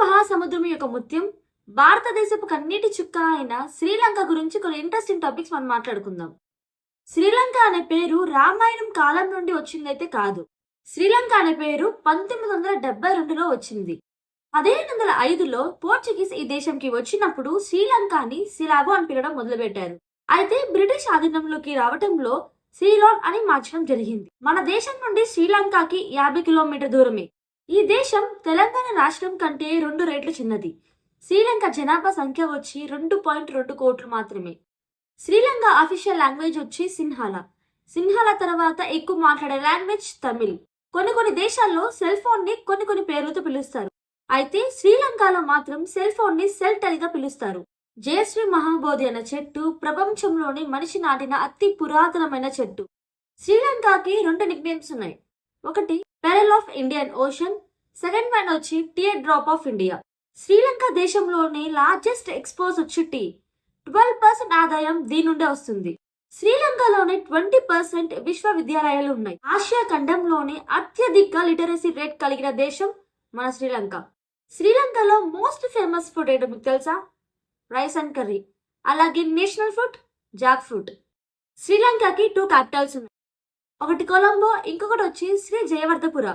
మహాసముద్రం యొక్క ముత్యం భారతదేశపు కన్నీటి చుక్క అయిన శ్రీలంక గురించి కొన్ని ఇంట్రెస్టింగ్ టాపిక్స్ మనం మాట్లాడుకుందాం. శ్రీలంక అనే పేరు రామాయణం కాలం నుండి వచ్చిందైతే కాదు. శ్రీలంక అనే పేరు పంతొమ్మిది వందల డెబ్బై రెండులో వచ్చింది. పదిహేను వందల ఐదులో పోర్చుగీస్ ఈ దేశంకి వచ్చినప్పుడు శ్రీలంకని సిలాబో అని పిలవడం మొదలుపెట్టారు. అయితే బ్రిటిష్ ఆధీనంలోకి రావటంలో శ్రీలాన్ అని మార్చడం జరిగింది. మన దేశం నుండి శ్రీలంకకి యాభై కిలోమీటర్ దూరమే. ఈ దేశం తెలంగాణ రాష్ట్రం కంటే రెండు రేట్లు చిన్నది. శ్రీలంక జనాభా సంఖ్య వచ్చి రెండు పాయింట్ రెండు కోట్లు మాత్రమే. శ్రీలంక అఫీషియల్ లాంగ్వేజ్ వచ్చి సిన్హాల. సిన్హాల తర్వాత ఎక్కువ మాట్లాడే లాంగ్వేజ్ తమిళ్. కొన్ని కొన్ని దేశాల్లో సెల్ ఫోన్ని కొన్ని కొన్ని పేర్లతో పిలుస్తారు. అయితే శ్రీలంకలో మాత్రం సెల్ ఫోన్ని సెల్ టెలిగా పిలుస్తారు. జయశ్రీ మహాబోధి అనే చెట్టు ప్రపంచంలోని మనిషి నాటిన అతి పురాతనమైన చెట్టు. శ్రీలంకకి రెండు నిక్నేమ్స్ ఉన్నాయి. ఒకటి pearl of Indian Ocean second one వచ్చి teardrop of India. Sri Lanka దేశంలోని లార్జెస్ట్ ఎక్స్పోజ్ వచ్చి టీ. ట్వెల్వ్ పర్సెంట్ ఆదాయం దీని నుండే వస్తుంది. శ్రీలంకలోని ట్వంటీ పర్సెంట్ విశ్వవిద్యాలయాలు ఉన్నాయి. ఆసియా ఖండంలోని అత్యధిక లిటరసీ రేట్ కలిగిన దేశం మన శ్రీలంక. శ్రీలంకలో మోస్ట్ ఫేమస్ ఫుడ్ ఏంటో మీకు తెలుసా? రైస్ అండ్ కర్రీ అలాగే నేషనల్ ఫుడ్ జాక్ ఫ్రూట్ శ్రీలంకకి టూ క్యాపిటల్స్ ఉన్నాయి. ఒకటి కొలంబో ఇంకొకటి వచ్చి శ్రీ జయవర్ధపుర.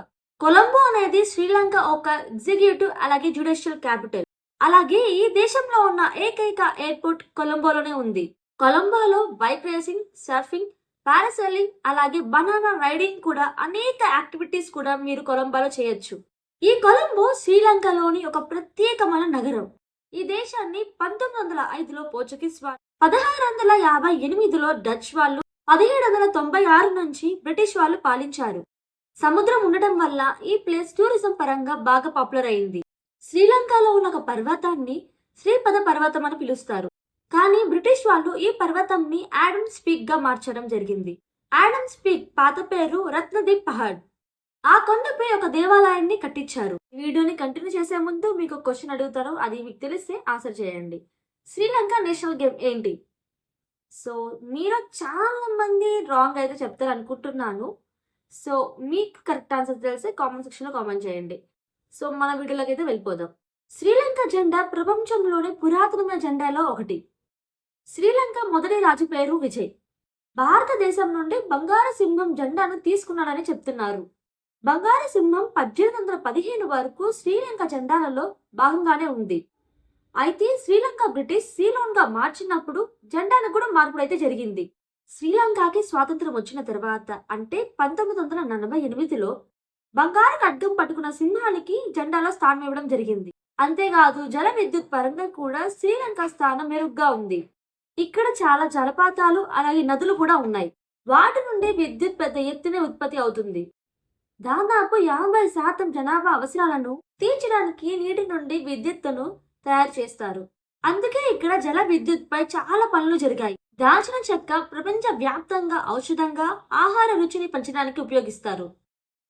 కొలంబో అనేది శ్రీలంక ఒక ఎగ్జిక్యూటివ్ అలాగే జ్యుడిషియల్ క్యాపిటల్. అలాగే ఈ దేశంలో ఉన్న ఏకైక ఎయిర్పోర్ట్ కొలంబోలోనే ఉంది. కొలంబోలో బైక్ రేసింగ్ సర్ఫింగ్ పారాసెలింగ్ అలాగే బనానా రైడింగ్ కూడా అనేక యాక్టివిటీస్ కూడా మీరు కొలంబోలో చేయొచ్చు. ఈ కొలంబో శ్రీలంకలోని ఒక ప్రత్యేకమైన నగరం. ఈ దేశాన్ని పంతొమ్మిది వందల ఐదులో పోర్చుగీస్ వాళ్ళు పదహారు వందల యాభై ఎనిమిదిలో డచ్ వాళ్ళు పదిహేడు వందల తొంభై ఆరు నుంచి బ్రిటిష్ వాళ్ళు పాలించారు. సముద్రం ఉండటం వల్ల ఈ ప్లేస్ టూరిజం పరంగా బాగా పాపులర్ అయింది. శ్రీలంకలో ఉన్న ఒక పర్వతాన్ని శ్రీపద పర్వతం అని పిలుస్తారు. కానీ బ్రిటిష్ వాళ్ళు ఈ పర్వతంని యాడమ్ స్పీక్గా మార్చడం జరిగింది. యాడమ్ స్పీక్ పాత పేరు రత్నదీప్ పహాడ్. ఆ కొండపై ఒక దేవాలయాన్ని కట్టించారు. వీడియోని కంటిన్యూ చేసే ముందు మీకు క్వశ్చన్ అడుగుతారు అది మీకు తెలిస్తే ఆన్సర్ చేయండి. శ్రీలంక నేషనల్ గేమ్ ఏంటి? సో మీరు చాలా మంది రాంగ్ అయితే చెప్తారు అనుకుంటున్నాను సో మీకు కరెక్ట్ ఆన్సర్ తెలిస్తే కామెంట్ సెక్షన్లో కామెంట్ చేయండి. సో మన వీడియోలోకి అయితే వెళ్ళిపోదాం. శ్రీలంక జెండా ప్రపంచంలోనే పురాతనమైన జెండాలో ఒకటి. శ్రీలంక మొదటి రాజు పేరు విజయ్. భారతదేశం నుండి బంగారు సింహం జెండాను తీసుకున్నాడని చెప్తున్నారు. బంగారు సింహం పద్దెనిమిది వందల పదిహేను వరకు శ్రీలంక జెండాలలో భాగంగానే ఉంది. అయితే శ్రీలంక బ్రిటిష్ సీలోన్గా మార్చినప్పుడు జెండాను కూడా మార్పుడైతే అయితే జరిగింది. శ్రీలంకకి స్వాతంత్రం వచ్చిన తర్వాత అంటే పంతొమ్మిది వందల నలభై ఎనిమిదిలో బంగారు ఖడ్గం పట్టుకున్న సింహానికి జెండాలో స్థానం ఇవ్వడం జరిగింది. అంతేకాదు జల విద్యుత్ పరంగా కూడా శ్రీలంక స్థానం మెరుగ్గా ఉంది. ఇక్కడ చాలా జలపాతాలు అలాగే నదులు కూడా ఉన్నాయి. వాటి నుండి విద్యుత్ పెద్ద ఎత్తున ఉత్పత్తి అవుతుంది. దాదాపు యాభై శాతం జనాభా అవసరాలను తీర్చడానికి నీటి నుండి విద్యుత్తును తయారు చేస్తారు. అందుకే ఇక్కడ జల విద్యుత్ పై చాలా పనులు జరిగాయి. దాల్చిన చెక్క ప్రపంచ వ్యాప్తంగా ఔషధంగా ఆహార రుచిని పెంచడానికి ఉపయోగిస్తారు.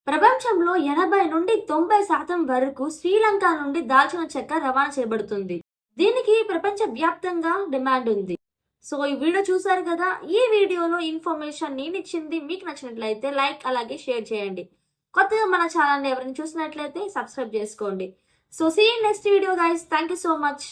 ప్రపంచంలో ఎనభై నుండి తొంభై శాతం వరకు శ్రీలంక నుండి దాల్చిన చెక్క రవాణా చేయబడుతుంది. దీనికి ప్రపంచ వ్యాప్తంగా డిమాండ్ ఉంది. సో ఈ వీడియో చూసారు కదా? ఈ వీడియోలో ఇన్ఫర్మేషన్ నేను ఇచ్చింది మీకు నచ్చినట్లయితే లైక్ అలాగే షేర్ చేయండి. కొత్తగా మన ఛానల్ని ఎవరైనా చూసినట్లయితే సబ్స్క్రైబ్ చేసుకోండి. So see next video guys thank you so much